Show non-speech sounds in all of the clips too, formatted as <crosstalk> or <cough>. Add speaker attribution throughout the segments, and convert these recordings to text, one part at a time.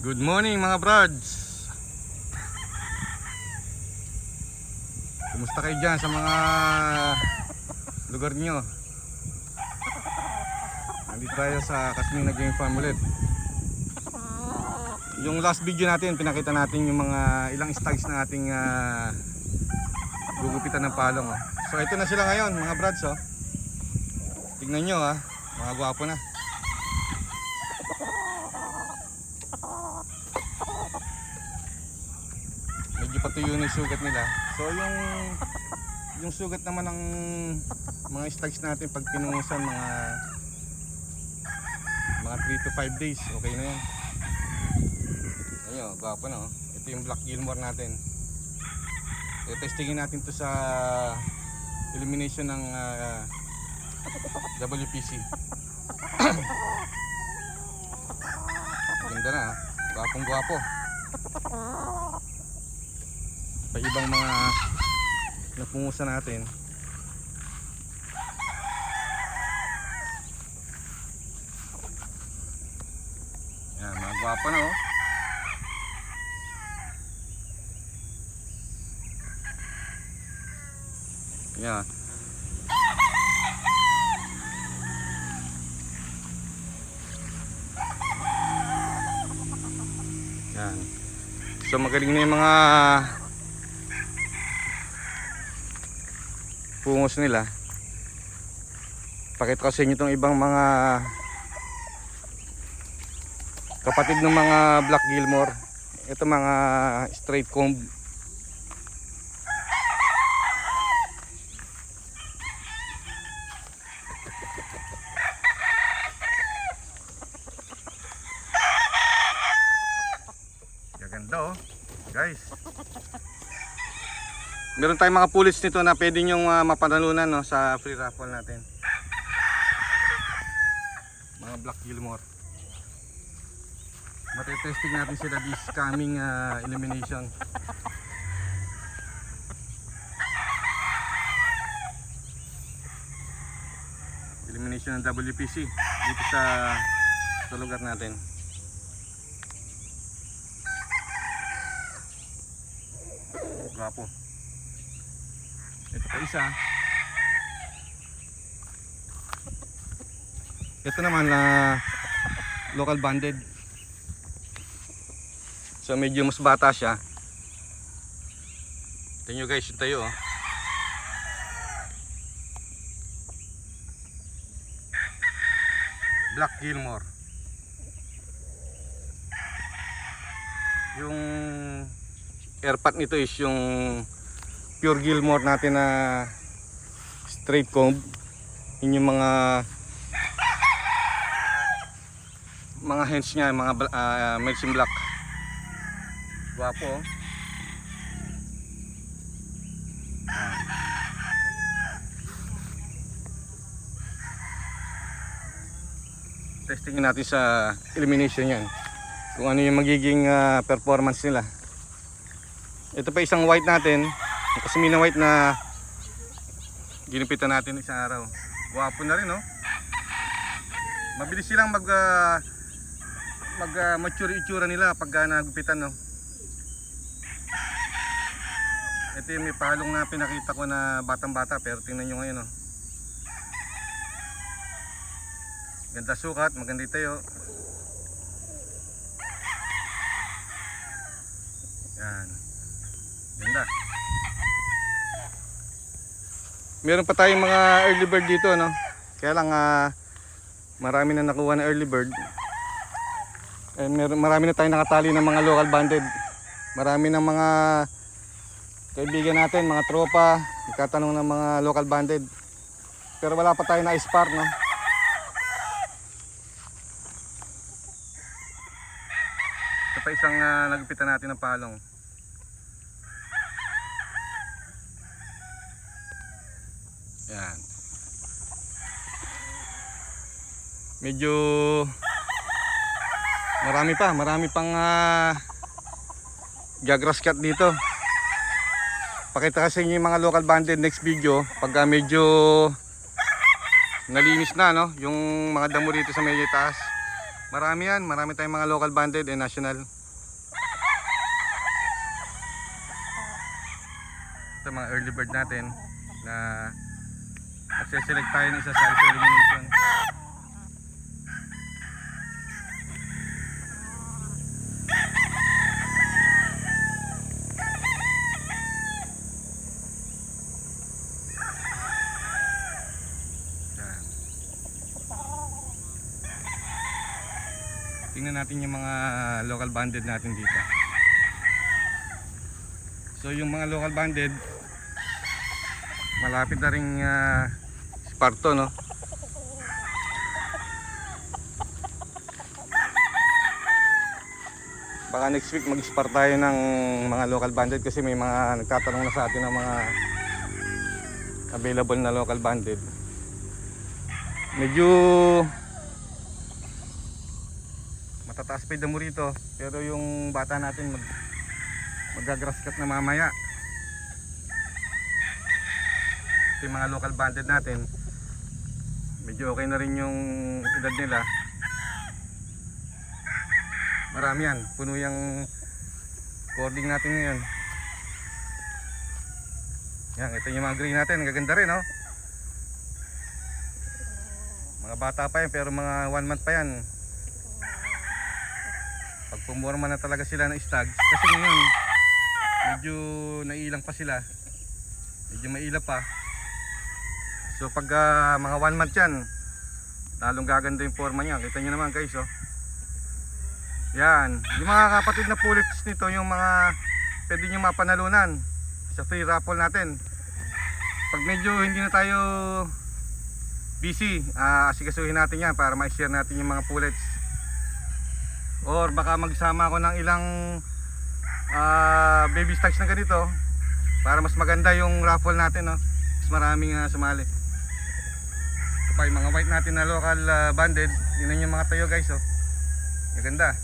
Speaker 1: Good morning mga brods Kumusta kayo dyan sa mga lugar nyo? Nandito tayo sa Kasmina Game Farm ulit Yung last video natin, pinakita natin yung mga ilang stags na ating ah, gugupitan ng palong oh. So ito na sila ngayon mga brods oh. Tingnan nyo ah, mga gwapo na na yung sugat nila. So yung yung sugat naman ng mga stags natin pag pinungusan mga mga 3 to 5 days, okay na yan. Ayun, gwapo na oh. Ito yung Black Gilmore natin. E, testingin natin to sa elimination ng ah, WPC. <coughs> Ganda na, ah. gwapong gwapo pa ibang mga napungusan natin. Yan mga gwapa na oh. Yan. Yan. So magaling na yung mga pungos nila. Pakita ko sa inyo itong ibang mga kapatid ng mga Black Gilmore. Ito mga straight comb. Ganda oh. Guys Meron tayong mga pullets nito na pwede nyong uh, mapanalunan no, sa free raffle natin. Mga Black Gilmore. Matetesting natin sila this coming uh, elimination. Elimination ng WPC dito sa sa lugar natin. Gwapo. Ito pa isa. Ito naman na local banded. So medyo mas bata siya. Tingnan nyo guys, tayo oh. Black Gilmore. Yung airpat nito is yung pure Gilmore natin na straight comb. Yun yung mga mga hens niya mga uh, medicine black. Guwapo oh. Ayan. testingin natin sa elimination yan. Kung ano yung magiging ah, performance nila. Ito pa isang white natin yung Kasmina white na ginipitan natin isang araw. Gwapo na rin, no? Mabilis silang mag ah, mag ah, mature itsura nila pag uh, nagupitan, no? Ito yung may palong na pinakita ko na batang-bata pero tingnan nyo ngayon, no? Ganda sukat, maganda tayo. Meron pa tayong mga early bird dito, no? Kaya lang ah, marami na nakuha na early bird. Eh, meron, marami na tayong nakatali ng mga local banded. Marami ng mga kaibigan natin, mga tropa, nagtatanong ng mga local banded. Pero wala pa tayo na spark, no? Ito pa isang uh, nagupitan natin ng palong. Medyo marami pa, marami pang uh, gagrass cut dito. Pakita kasi yung mga local banded next video pagka medyo nalinis na no, yung mga damo dito sa medyo taas. Marami yan. Marami tayong mga local banded and national. Ito mga early bird natin na magse-select tayo ng isa sa elimination. Tingnan natin yung mga local banded natin dito. So yung mga local banded malapit na ring uh, Sparto no. Baka next week mag-spar tayo ng mga local banded kasi may mga nagtatanong na sa atin ng mga available na local banded. Medyo yung damo rito. Pero yung bata natin mag magagrass cut na mamaya. Ito yung mga local banded natin. Medyo okay na rin yung edad nila. Marami yan. Puno yung cording natin ngayon. Yan ito yung mga green natin. Gaganda rin no? Mga bata pa yan pero mga 1 month pa yan pag pumorma na talaga sila ng stags kasi ngayon medyo nailang pa sila medyo mailap pa So pag ah, mga 1 month yan, lalong gaganda yung forma niya. Kita niyo naman guys, oh. Yan. Yung mga kapatid na pullets nito, yung mga pwede nyo mapanalunan sa free raffle natin. Pag medyo hindi na tayo busy, ah asikasuhin natin yan para ma-share natin yung mga pullets. Or baka magsama ako ng ilang ah, baby stocks na ganito para mas maganda yung raffle natin, no? Mas maraming ah, sumali. Ito pa yung mga white natin na local ah, banded. Yun yung mga tayo guys oh. Maganda.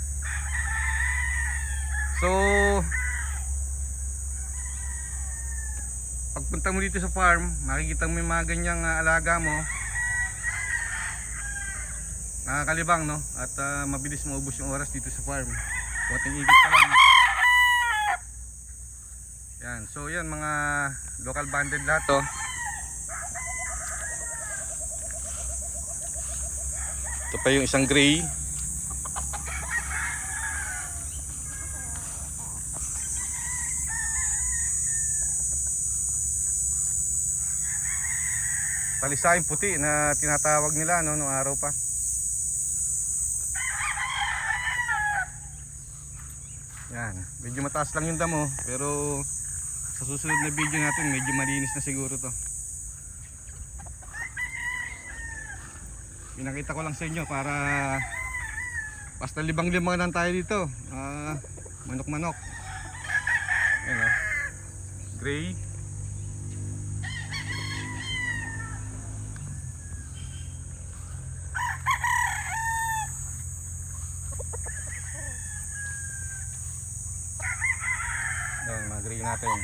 Speaker 1: So Pagpunta mo dito sa farm, makikita mo yung mga ganyang ah, alaga mo. Nakakalibang no at ah, mabilis maubos yung oras dito sa farm. Konting ikot pa lang. Yan, so yan mga local banded lahat to. Ito pa yung isang gray. Talisayin puti na tinatawag nila no nung araw pa. Yan, medyo mataas lang yung damo pero sa susunod na video natin medyo malinis na siguro to. Pinakita ko lang sa inyo para basta libang-libang lang tayo dito. Ah, manok-manok. Ayan o. Gray. Ayan, mga gray natin.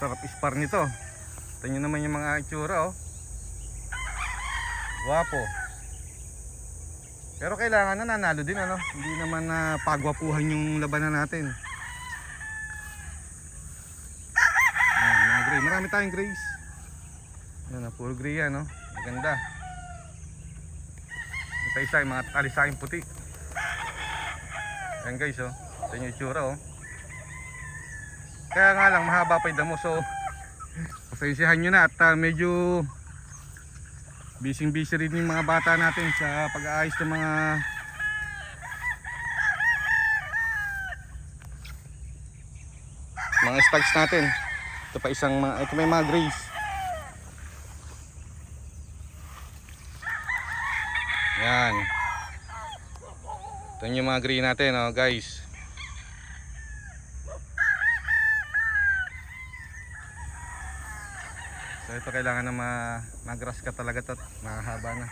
Speaker 1: Sarap ispar nito. Tingnan naman yung mga itsura oh. Guwapo. Pero kailangan na nanalo din ano. Hindi naman na pagwapuhan yung labanan natin. Ayan, mga gray. Marami tayong grays. Yan na, puro gray yan, no? Maganda. Ito isa, yung mga kalisaing puti. Ayan guys, oh. Ito yung itsura, oh. Kaya nga lang, mahaba pa yung damo. So, pasensyahan nyo na at ah, medyo busy busy rin yung mga bata natin sa pag-aayos ng mga mga stags natin. Ito pa isang mga, ito may mga grays. Yan. Ito yung mga gray natin, oh, guys. So ito kailangan na ma mag-grass ka talaga to, mahaba na.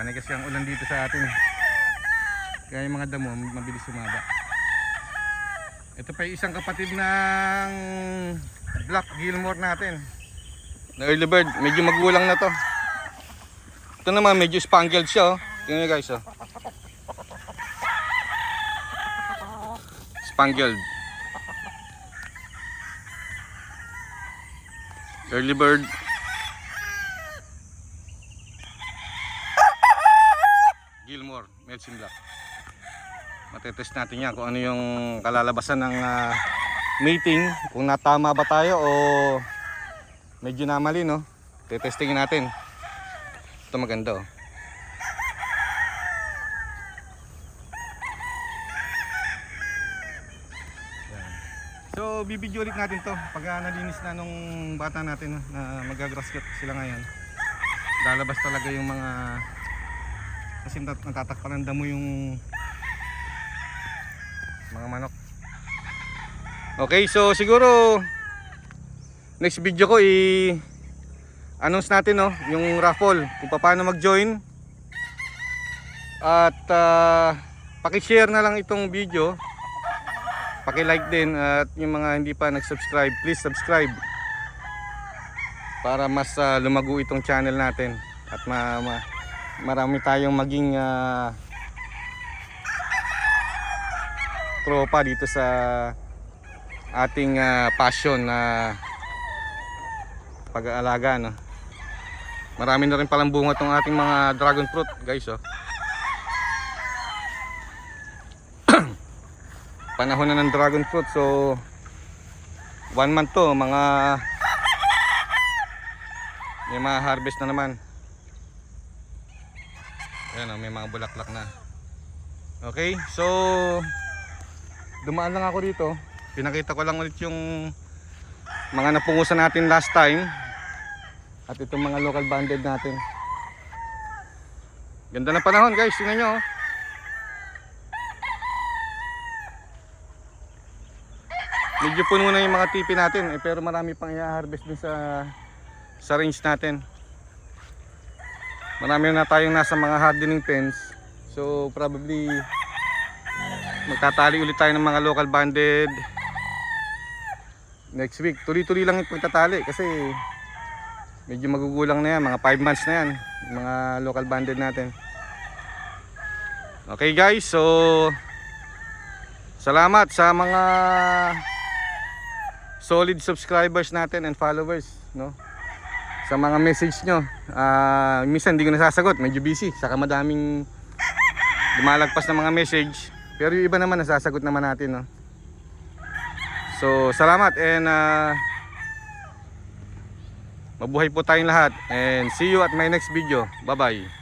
Speaker 1: Panay kasi ang ulan dito sa atin. Kaya yung mga damo mabilis sumaba. Ito pa yung isang kapatid ng Black Gilmore natin. Na early bird, medyo magulang na to. Ito naman, medyo spangled siya oh. Tingnan nyo guys oh. Spangled. Early bird. Gilmore, Melson Black. Matetest natin yan kung ano yung kalalabasan ng ah, mating. Kung natama ba tayo o medyo namali no. Tetestingin natin. Ito maganda oh. So bibidyo ulit natin to pag ah, nalinis na nung bata natin na magagrass cut sila ngayon. Lalabas talaga yung mga kasi nat- natatakpan ng damo yung mga manok. Okay, so siguro next video ko i announce natin no yung raffle kung paano mag-join at uh, paki-share na lang itong video paki-like din at yung mga hindi pa nag-subscribe please subscribe para mas ah, lumago itong channel natin at ma, ma- marami tayong maging ah, tropa dito sa ating ah, passion na pag-aalaga no. Marami na rin palang bunga tong ating mga dragon fruit, guys oh. Panahon na ng dragon fruit so one month to mga may mga harvest na naman. Ayan oh, may mga bulaklak na. Okay, so dumaan lang ako dito. Pinakita ko lang ulit yung mga napungusan natin last time. At itong mga local banded natin. Ganda ng panahon guys, tingnan nyo. oh. Medyo puno na yung mga tipi natin eh, pero marami pang i-harvest din sa sa range natin. Marami na tayong nasa mga hardening pens. So probably magtatali ulit tayo ng mga local banded next week. Tuloy-tuloy lang yung pagtatali kasi medyo magugulang na yan. Mga 5 months na yan. Mga local banded natin. Okay guys, so salamat sa mga solid subscribers natin and followers, no? Sa mga message nyo. Ah, minsan hindi ko nasasagot, medyo busy. Saka madaming lumalagpas na mga message. Pero yung iba naman nasasagot naman natin, no? So, salamat and ah, mabuhay po tayong lahat and see you at my next video. Bye-bye.